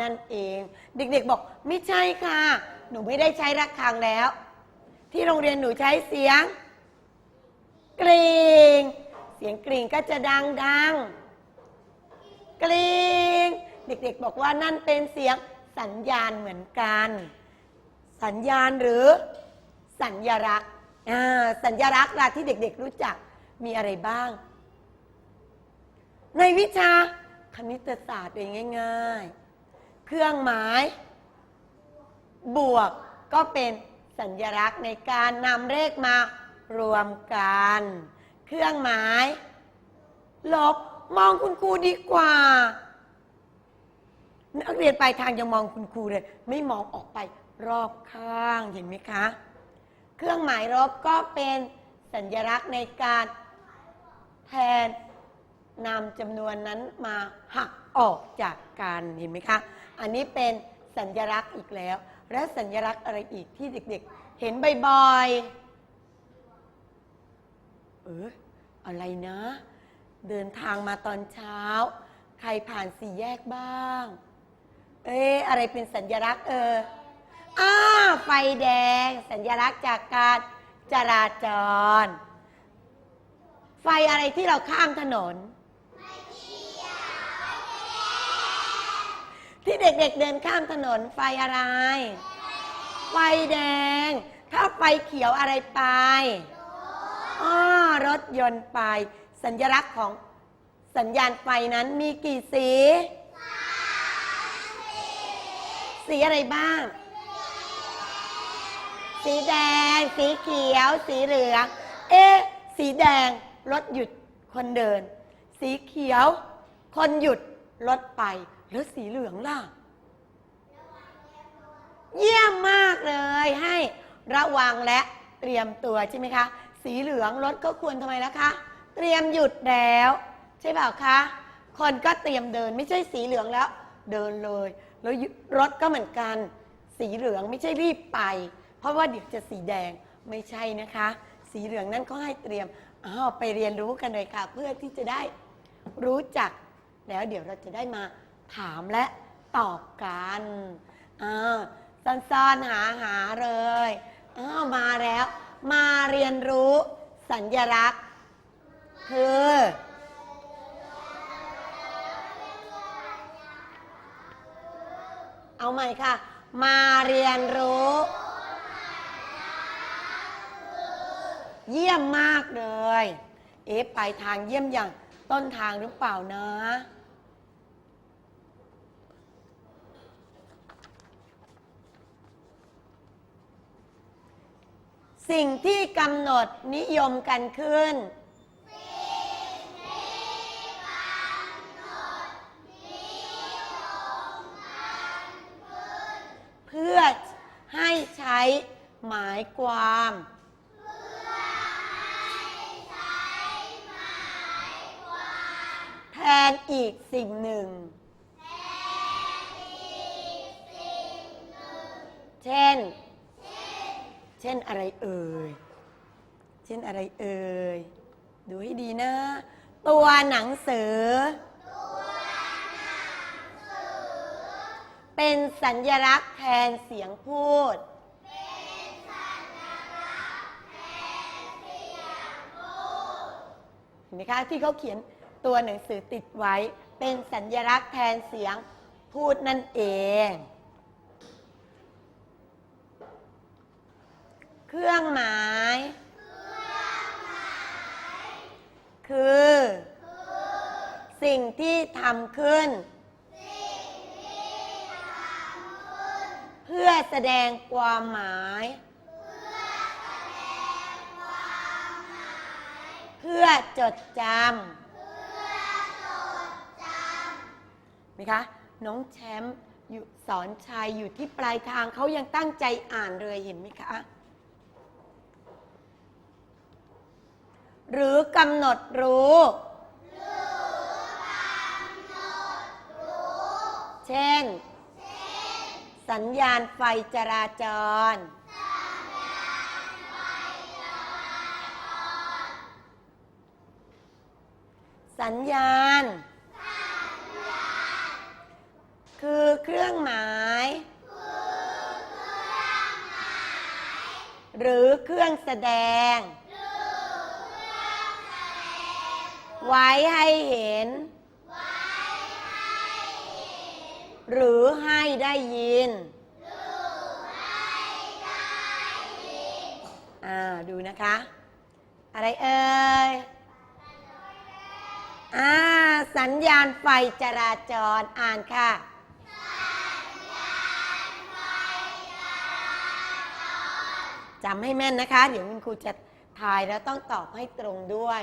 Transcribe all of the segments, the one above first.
นั้นเอง เด็กๆบอกไม่ใช่ค่ะ หนูไม่ได้ใช้ระฆังแล้ว ที่โรงเรียนหนูใช้เสียง กรีงเสียงกรีงก็จะดังดังกรีงเด็กๆบอกว่านั่นเป็นเสียงสัญญาณเหมือนกัน สัญญาณหรือสัญญลักษณ์สัญลักษณ์ละที่เด็กๆรู้จักมีอะไรบ้าง ในวิชาคณิตศาสตร์เองง่าย ๆ เครื่องหมาย บวกก็เป็นสัญลักษณ์ในการนำเลขมารวมกัน เครื่องหมาย ลบมองคุณครูดีกว่า นักเรียนปลายทางยังมองคุณครูเลย ไม่มองออกไปรอบข้างเห็นไหมคะ เครื่องหมายลบก็เป็นสัญลักษณ์ในการแทนนำจำนวนนั้นมาหักออกจากกันเห็นไหมคะ อันนี้เป็นสัญลักษณ์อีกแล้ว และสัญลักษณ์อะไรอีกที่เด็กๆ เห็นบ่อยๆ เอออะไรนะ เดินทางมาตอนเช้า ใครผ่านสี่แยกบ้าง เอ๊ะอะไรเป็นสัญลักษณ์เอออ้าไฟแดง สัญลักษณ์จากการจราจร ไฟอะไรที่เราข้ามถนน ที่เด็กๆเดินข้ามถนนไฟอะไร ไฟแดง ถ้าไฟเขียวอะไรไปอ้อรถยนต์ไป สัญลักษณ์ของสัญญาณไฟนั้นมีกี่สีสีอะไรบ้าง สีแดง สีเขียว สีเหลือง เอ๊สีแดง รถหยุดคนเดิน สีเขียว คนหยุดรถไป แล้วสีเหลืองล่ะ เยี่ยมมากเลยให้ระวังและเตรียมตัวใช่ไหมคะ สีเหลืองรถก็ควรทำไมล่ะคะ เตรียมหยุดแล้ว ใช่เปล่าคะ คนก็เตรียมเดินไม่ใช่สีเหลืองแล้ว เดินเลย แล้วรถก็เหมือนกัน สีเหลืองไม่ใช่รีบไป เพราะว่าเดี๋ยวจะสีแดงไม่ใช่นะคะ สีเหลืองนั่นก็ให้เตรียมอ้าวไปเรียนรู้กันเลยค่ะ เพื่อที่จะได้รู้จักแล้วเดี๋ยวเราจะได้มา ถามและตอบกันอ่าซ่อนๆหาหาเลยอ้าวมาแล้ว มาเรียนรู้สัญลักษณ์ คือเอาใหม่ค่ะ มาเรียนรู้ เยี่ยมมากเลย เอ๊ะปทางเยี่ยมอย่างต้นทางหรือเปล่านะ สิ่งที่กำหนดนิยมกันขึ้น เพื่อให้ใช้หมายความ แทนอีกสิ่งหนึ่ง เช่น เช่นอะไรเอ่ย เช่นอะไรเอ่ย ดูให้ดีนะ ตัวหนังสือ เป็นสัญลักษณ์แทนเสียงพูดเห็นไหมคะที่เขาเขียนตัวหนังสือติดไว้ เป็นสัญลักษณ์แทนเสียงพูดนั่นเอง เครื่องหมาย คือ สิ่งที่ทำขึ้น เพื่อแสดงความหมาย เพื่อจดจำไหมคะ น้องแชมป์อยู่สอนชัยอยู่ที่ปลายทางเขายังตั้งใจอ่านเลยเห็นไหมคะ หรือกำหนดรู้ เช่น สัญญาณไฟจราจร สัญญาณ คือเครื่องหมาย หรือเครื่องแสดง ไว้ให้เห็น หรือให้ได้ยิน อ่า ดูนะคะ อะไรเอ่ย อ่า สัญญาณไฟจราจร อ่านค่ะจำให้แม่นนะคะ เดี๋ยวคุณครูจะทายแล้วต้องตอบให้ตรงด้วย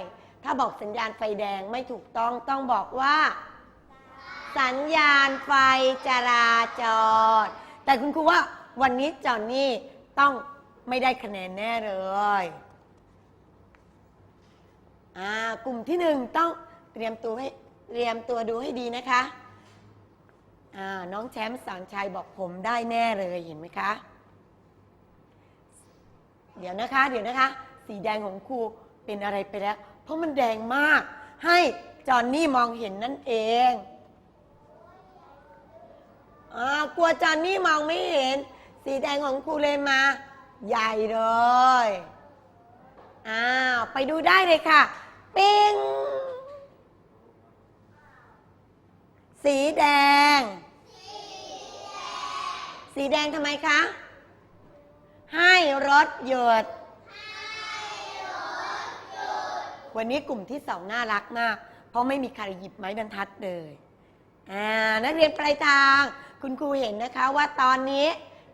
ถ้าบอกสัญญาณไฟแดงไม่ถูกต้องต้องบอกว่า สัญญาณไฟจราจร แต่คุณครูว่าวันนี้จอนนี่ต้องไม่ได้คะแนนแน่เลยอ่ากลุ่มที่หนึ่งต้องเตรียมตัวให้เตรียมตัวดูให้ดีนะคะอ่าน้องแชมป์สอนชัยบอกผมได้แน่เลยเห็นไหมคะ เดี๋ยวนะคะ เดี๋ยวนะคะ สีแดงของครูเป็นอะไรไปแล้ว เพราะมันแดงมาก ให้จอนนี่มองเห็นนั่นเองอ่ากลัวจอนนี่มองไม่เห็น สีแดงของครูเลยมา ใหญ่เลยอ้าวไปดูได้เลยค่ะ ปิ้ง สีแดง สีแดงทำไมคะ ให้รถหยุด วันนี้กลุ่มที่สองน่ารักมาก เพราะไม่มีใครหยิบไม้บรรทัดเลยอ่านักเรียนปลายทาง คุณครูเห็นนะคะว่าตอนนี้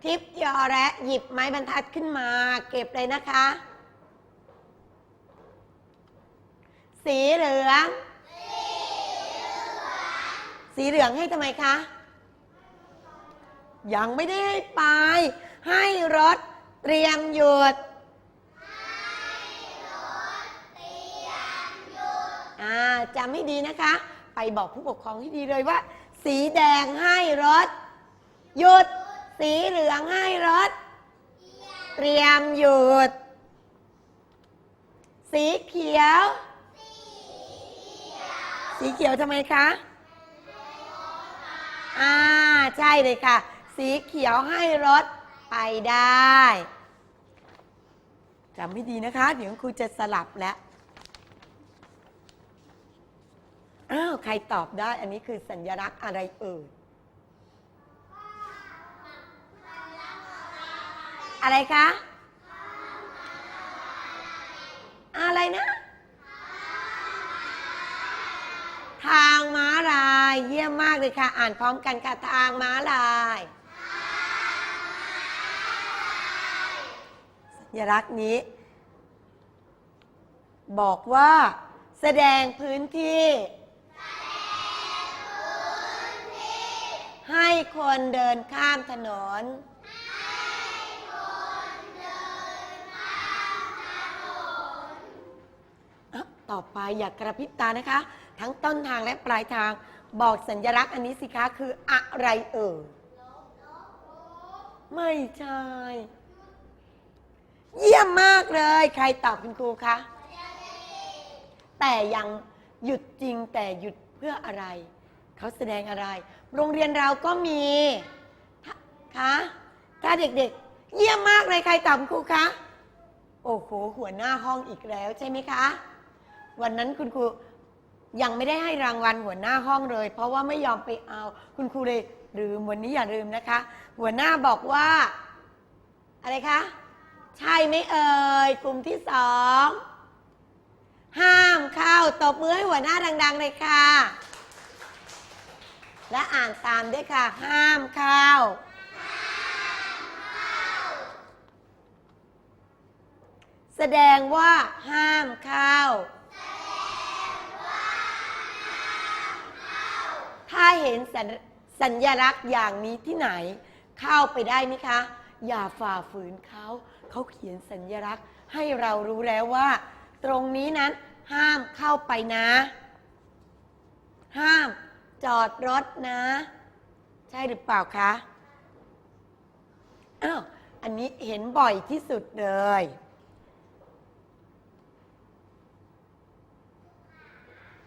ทิพย์ยอและหยิบไม้บรรทัดขึ้นมา เก็บเลยนะคะ สีเหลือง สีเหลืองให้ทำไมคะ ยังไม่ได้ให้ไป ให้รถเตรียมหยุด อ่าจำให้ดีนะคะ ไปบอกผู้ปกครองให้ดีเลยว่า สีแดงให้รถ หยุด สีเหลืองให้รถ เตรียมหยุด สีเขียว สีเขียวทำไมคะอ่าใช่เลยค่ะ สีเขียวให้รถไปได้จำให้ดีนะคะ เดี๋ยวครูจะสลับแล้ว อ้าว ใครตอบได้ อันนี้คือสัญลักษณ์อะไรเอ่ย อะไรคะ อะไรนะ ทางม้าลาย เยี่ยมมากเลยค่ะ อ่านพร้อมกันค่ะ ทางม้าลาย สัญลักษณ์นี้ บอกว่า แสดงพื้นที่ คนเดินข้ามถนน ต่อไปอย่ากระพริบตานะคะ ทั้งต้นทางและปลายทางบอกสัญลักษณ์อันนี้สิคะคืออะไรเอ่ยไม่ใช่ เยี่ยมมากเลย ใครตอบคุณครูคะแต่ยังหยุดจริงแต่หยุดเพื่ออะไร เขาแสดงอะไร โรงเรียนเราก็มีคะถ้าเด็กๆ เยี่ยมมากเลยใครตอบคุณครูคะ โอ้โหหัวหน้าห้องอีกแล้วใช่ไหมคะ วันนั้นคุณครูยังไม่ได้ให้รางวัลหัวหน้าห้องเลย เพราะว่าไม่ยอมไปเอา คุณครูเลยลืมวันนี้อย่าลืมนะคะ หัวหน้าบอกว่า อะไรคะ ใช่ไหมเอ่ยกลุ่มที่สองห้ามเข้าตบมือให้หัวหน้าดัง ๆ เลยค่ะ และอ่านตามด้วยค่ะ ห้ามเข้า แสดงว่าห้ามเข้า ถ้าเห็นสัญสัญลักษณ์อย่างนี้ที่ไหน เข้าไปได้ไหมคะ อย่าฝ่าฝืนเขา เขาเขียนสัญลักษณ์ให้เรารู้แล้วว่า ตรงนี้นั้นห้ามเข้าไปนะ ห้าม จอดรถนะ ใช่หรือเปล่าคะ อ้าว อันนี้เห็นบ่อยที่สุดเลย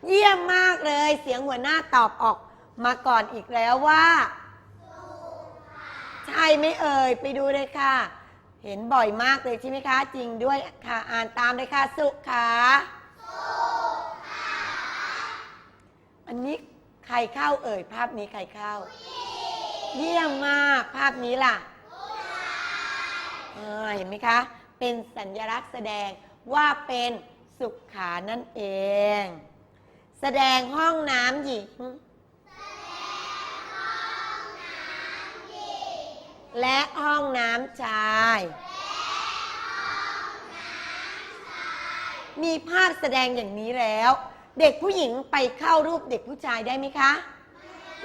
เยี่ยมมากเลย เสียงหัวหน้าตอบออกมาก่อนอีกแล้วว่าสใช่ไหมเอ่ย ไปดูเลยค่ะ เห็นบ่อยมากเลยใช่ไหมคะ จริงด้วยค่ะ อ่านตามเลยค่ะ สุขาอันนี้ ใครเข้าเอ่ย ภาพนี้ใครเข้า เยี่ยมมากภาพนี้ล่ะอ่าเห็นไหมคะ เป็นสัญลักษณ์แสดงว่าเป็นสุขานั่นเอง แสดงห้องน้ำหญิง และห้องน้ำชาย มีภาพแสดงอย่างนี้แล้ว เด็กผู้หญิงไปเข้ารูปเด็กผู้ชายได้ไหมคะ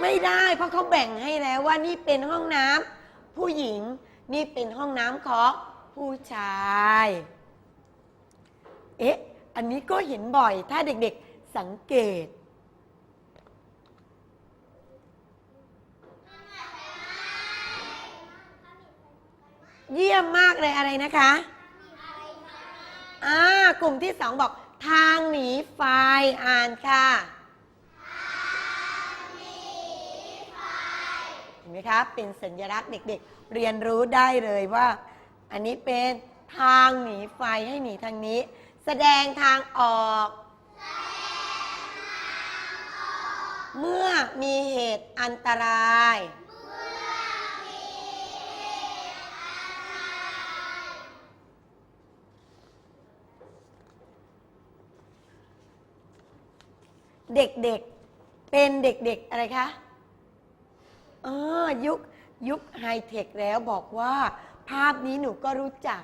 ไม่ได้เพราะเขาแบ่งให้แล้วว่านี่เป็นห้องน้ำผู้หญิงนี่เป็นห้องน้ำของผู้ชาย เอ๊ะ อันนี้ก็เห็นบ่อยถ้าเด็กๆสังเกต เยี่ยมมากเลยอะไรนะคะ อ่ากลุ่มที่สองบอก ทางหนีไฟอ่านค่ะ เห็นไหมคะเป็นสัญลักษณ์เด็กๆ เรียนรู้ได้เลยว่า อันนี้เป็นทางหนีไฟให้หนีทางนี้ แสดงทางออก เมื่อมีเหตุอันตราย เด็กๆ เป็นเด็กๆ อะไรคะเออยุคยุคไฮเทคแล้วบอกว่า ภาพนี้หนูก็รู้จัก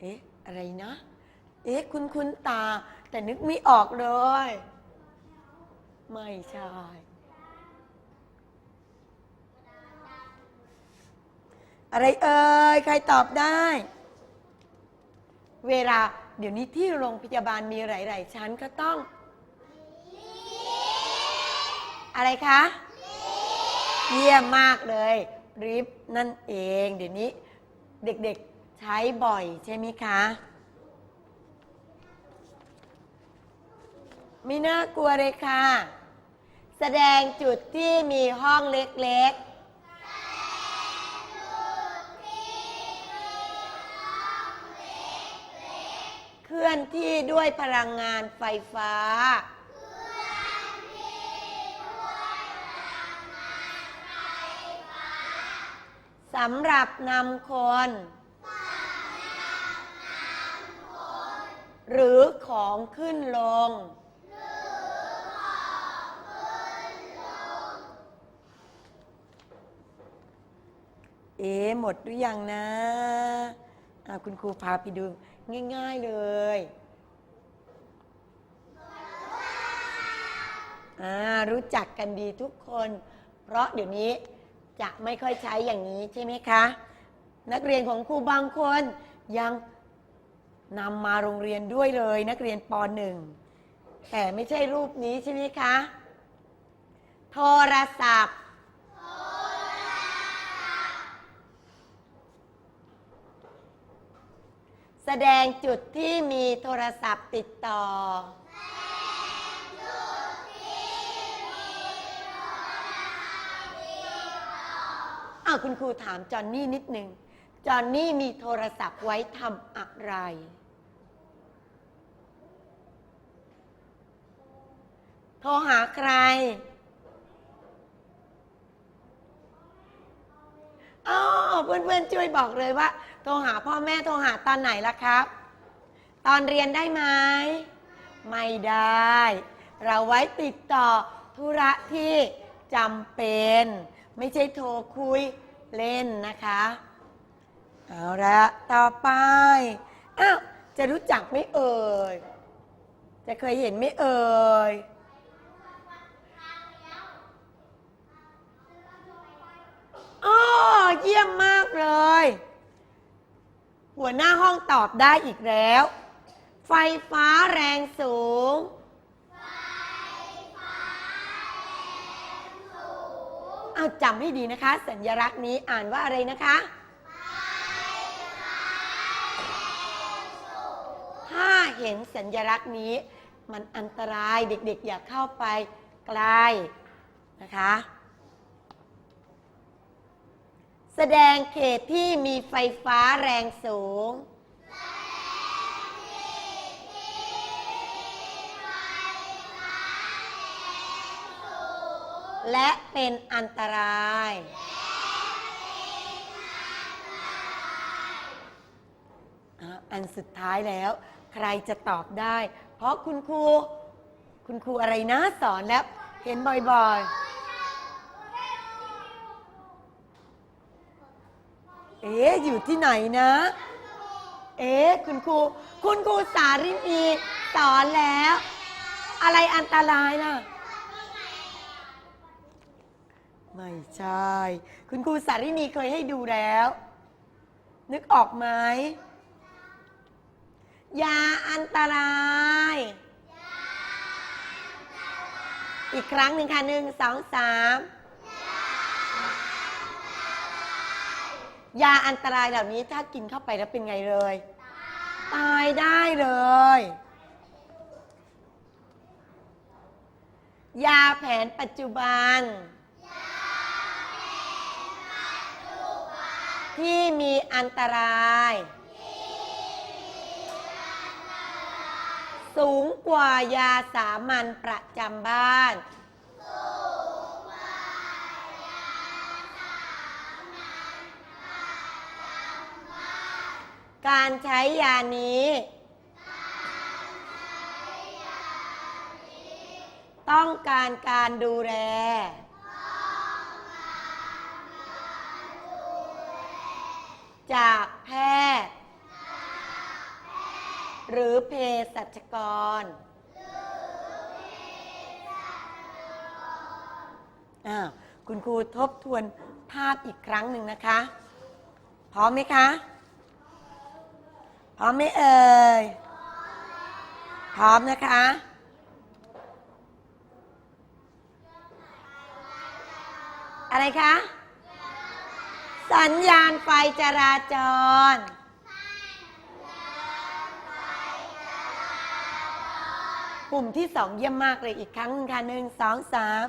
เอ๊ะ อะไรนะ เอ๊ะ คุณคุณตา แต่นึกไม่ออกเลย ไม่ใช่ อะไรเอ่ย ใครตอบได้ เวลาเดี๋ยวนี้ที่โรงพยาบาลมีหลาย ๆ ชั้นก็ต้อง อะไรคะเยี่ยมมากเลยริฟนั่นเอง เดี๋ยวนี้เด็กๆใช้บ่อยใช่ไหมคะ ไม่น่ากลัวเลยค่ะ แสดงจุดที่มีห้องเล็กๆเคลื่อนที่ด้วยพลังงานไฟฟ้า สำหรับนำคน หรือของขึ้นลง เอ๊ะหมดหรือยังนะะคุณครูพาไปดูง่าย ๆเลยรู้จักกันดีทุกคน เพราะเดี๋ยวนี้ จะไม่ค่อยใช้อย่างนี้ใช่ไหมคะ นักเรียนของครูบางคนยังนำมาโรงเรียนด้วยเลย นักเรียนป .1 แต่ไม่ใช่รูปนี้ใช่ไหมคะ โทรศัพท์แสดงจุดที่มีโทรศัพท์ติดต่อ อ้าวคุณครูถามจอนนี่นิดนึง จอนนี่มีโทรศัพท์ไว้ทำอะไร โทรหาใคร อ๋อ เพื่อนๆช่วยบอกเลยว่า โทรหาพ่อแม่โทรหาตอนไหนล่ะครับ ตอนเรียนได้ไหม ไม่ได้ เราไว้ติดต่อธุระที่จำเป็น ไม่ใช่โทรคุยเล่นนะคะ เอาละต่อไป อ้าวจะรู้จักไม่เอ่ย จะเคยเห็นไม่เอ่ยอ๋อเยี่ยมมากเลย หัวหน้าห้องตอบได้อีกแล้ว ไฟฟ้าแรงสูง เอาจำให้ดีนะคะ สัญลักษณ์นี้อ่านว่าอะไรนะคะถ้าเห็นสัญลักษณ์นี้ มันอันตรายเด็กๆ อย่าเข้าไปใกล้นะคะ แสดงเขตที่มีไฟฟ้าแรงสูง และเป็นอันตราย อันสุดท้ายแล้ว ใครจะตอบได้ เพราะคุณครู คุณครูอะไรนะสอนแล้ว เห็นบ่อยๆ เอ๊ะอยู่ที่ไหนนะ เอ๊ะคุณครู คุณครูสารินีสอนแล้ว อะไรอันตรายล่ะ ไม่ใช่ คุณครูสารินีเคยให้ดูแล้ว นึกออกไหมยาอันตราย อีกครั้งหนึ่งค่ะหนึ่งสองสามยาอันตรายเหล่านี้ถ้ากินเข้าไปแล้วเป็นไงเลย ตายได้เลย ยาแผนปัจจุบัน ที่มีอันตราย สูงกว่ายาสามัญประจำบ้าน การใช้ยานี้ ต้องการการดูแล จากแพทย์ หรือเภสัชกรอ้าคุณครูทบทวนภาพอีกครั้งหนึ่งนะคะ พร้อมไหมคะ พร้อมไหมเอ่ย พร้อมนะคะ อะไรคะ สัญญาณไฟจราจร กลุ่มที่สองเยี่ยมมากเลยอีกครั้งหนึงค่ะหนึ่งสองสาม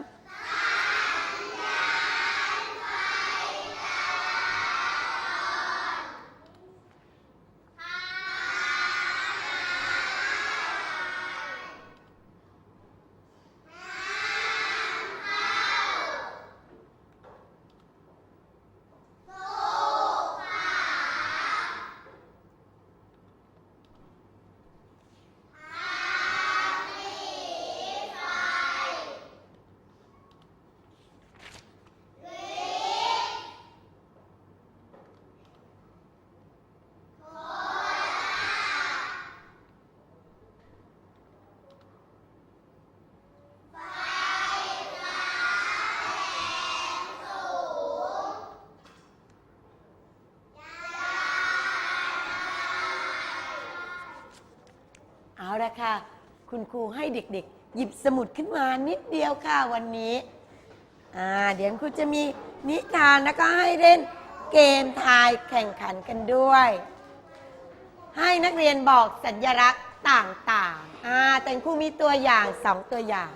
ค่ะ คุณครูให้เด็กๆ หยิบสมุดขึ้นมานิดเดียวค่ะวันนี้อ่าเดี๋ยวครูจะมีนิทานแล้วก็ให้เล่นเกมทายแข่งขันกันด้วย ให้นักเรียนบอกสัญลักษณ์ต่างๆอ่าแต่ครูมีตัวอย่างสองตัวอย่าง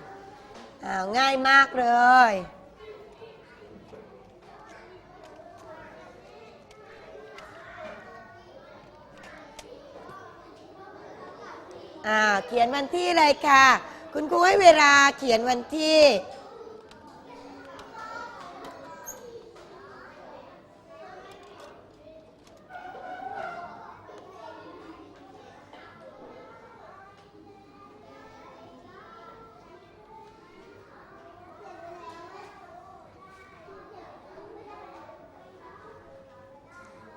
อ้าง่ายมากเลย อ่าเขียนวันที่เลยค่ะ คุณครูให้เวลาเขียนวันที่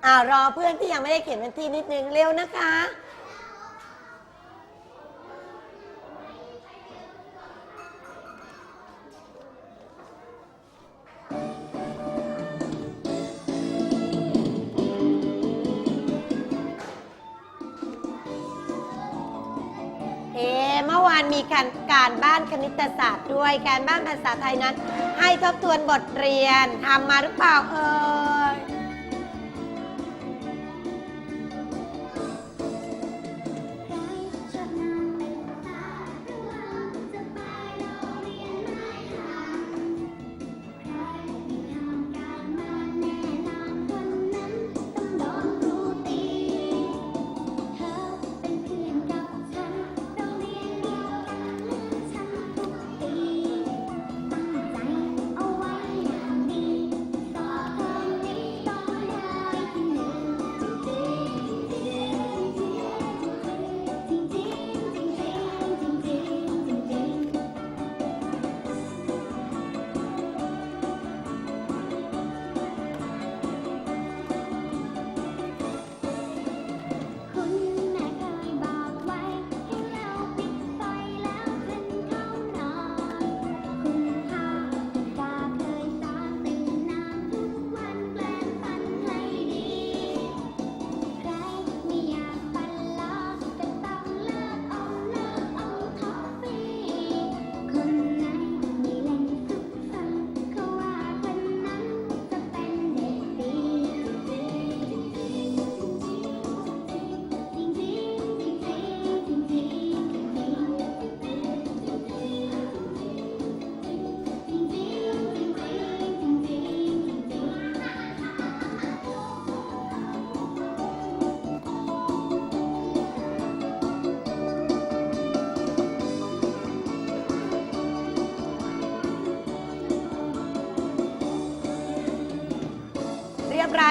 อ่ารอเพื่อนที่ยังไม่ได้เขียนวันที่นิดนึงเร็วนะคะานมีการการบ้านคณิตศาสตร์ด้วย การบ้านภาษาไทยนั้น ให้ทบทวนบทเรียนทำมาหรือเปล่าเออ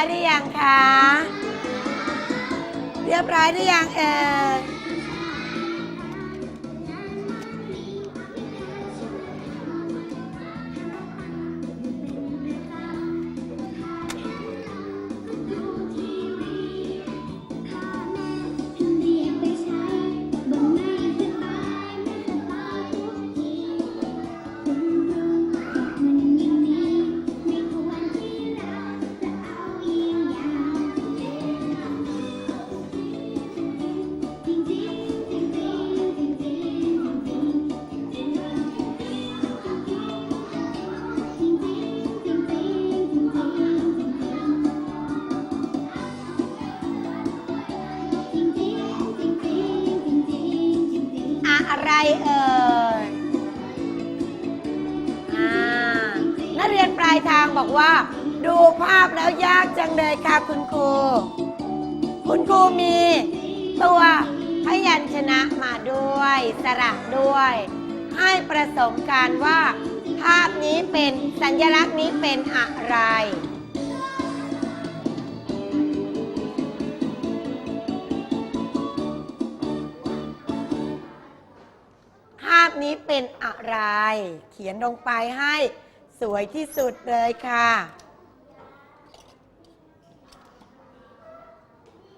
หรือยังคะ เรียบร้อยหรือยังเอ่ย นี้เป็นอะไร เขียนลงไปให้สวยที่สุดเลยค่ะ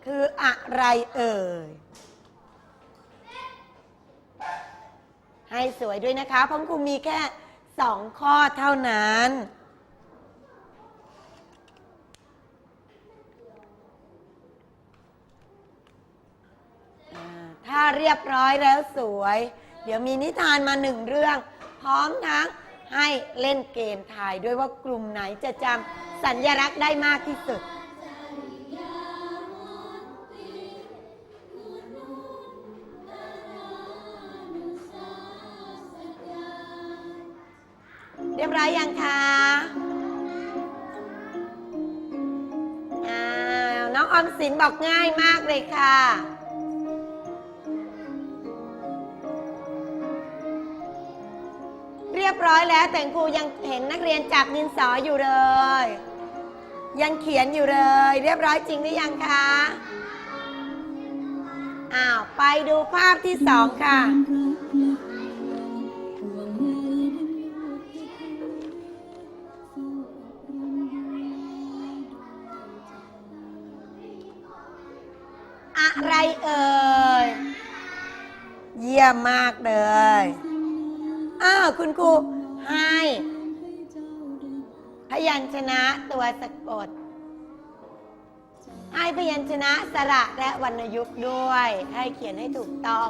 คืออะไรเอ่ย ให้สวยด้วยนะคะ เพราะครูมีแค่สองข้อเท่านั้น ถ้าเรียบร้อยแล้วสวย เดี๋ยวมีนิทานมาหนึ่งเรื่อง พร้อมทั้งให้เล่นเกมทายด้วยว่ากลุ่มไหนจะจำสัญลักษณ์ได้มากที่สุด เรียบร้อยยังคะอ้าวน้องออมสินบอกง่ายมากเลยค่ะ รียบร้อยแล้ว แต่ครูยังเห็นนักเรียนจับดินสออยู่เลย ยังเขียนอยู่เลย เรียบร้อยจริงหรือยังคะอ้าวไปดูภาพที่สองค่ะอะไรเอ่ย เยี่ยมมากเลย อ้าว คุณครู ยัญชนะตัวสะกด ให้พยัญชนะสระและวรรณยุกต์ด้วย ให้เขียนให้ถูกต้อง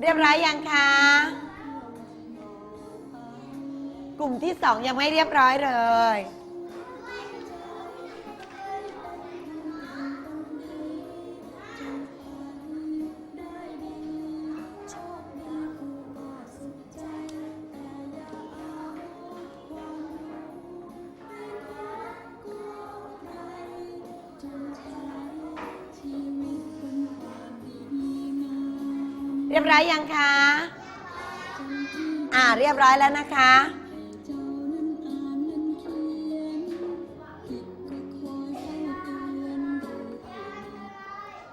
เรียบร้อยยังคะ กลุ่มที่สองยังไม่เรียบร้อยเลย อ่าเรียบร้อยแล้วนะคะ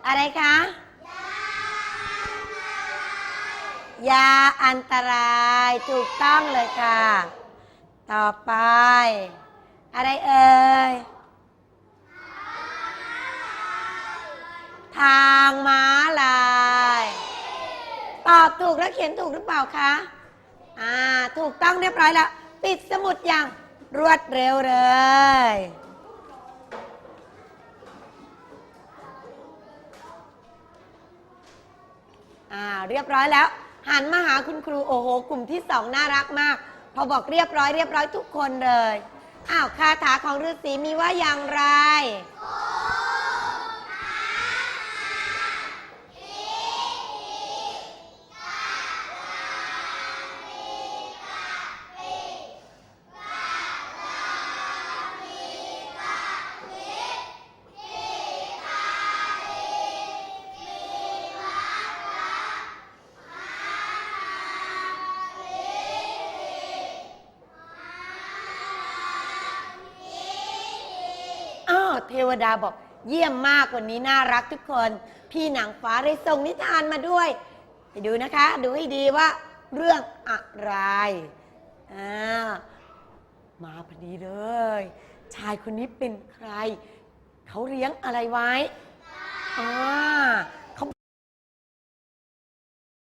อะไรคะ ยาอันตรายถูกต้องเลยค่ะ ต่อไป อะไรเอ่ยทางม้าลาย ตอบถูกแล้วเขียนถูกหรือเปล่าคะ อ่า ถูกต้องเรียบร้อยแล้ว ปิดสมุดอย่างรวดเร็วเลย อ่า เรียบร้อยแล้ว หันมาหาคุณครูโอ้โห กลุ่มที่สองน่ารักมาก พอบอกเรียบร้อยเรียบร้อยทุกคนเลย อ้าว คาถาของฤาษีมีว่าอย่างไร วดาบอกเยี่ยมมากวันนี้น่ารักทุกคน พี่หนังฟ้าได้ส่งนิทานมาด้วย ไปดูนะคะ ดูให้ดีว่า เรื่องอะไรอ่ามาพอดีเลย ชายคนนี้เป็นใคร เขาเลี้ยงอะไรไว้อ่า